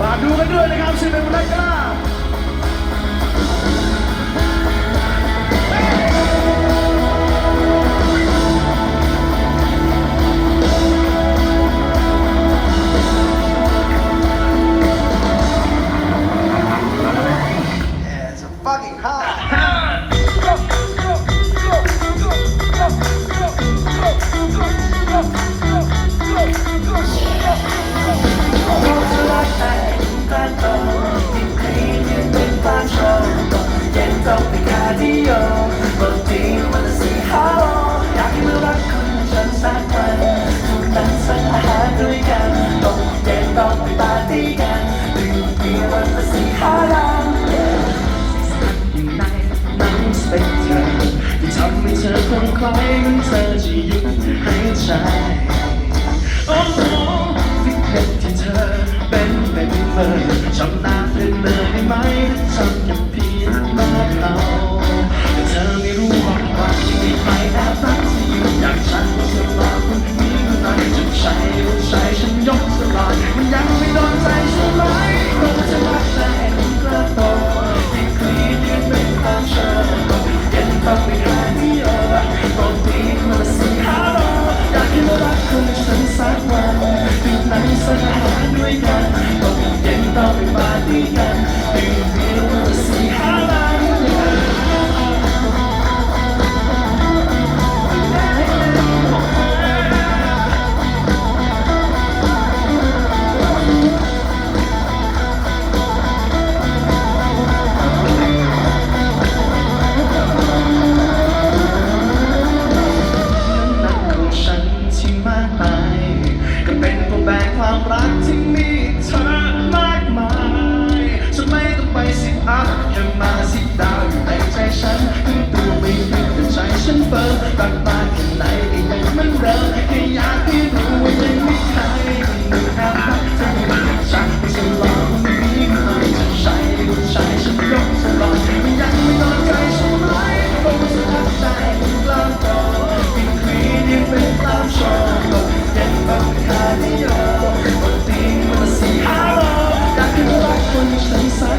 ฝากดูกันด้วยนะครับชื่นเป็นรักกล้า เองเธอจะยึดหัวใจโอ้โหสิเด็ดที่เธอเป็นแบบเธอชำนาญเป็นเลยได้ไหมทำอย่าง Thank you so much.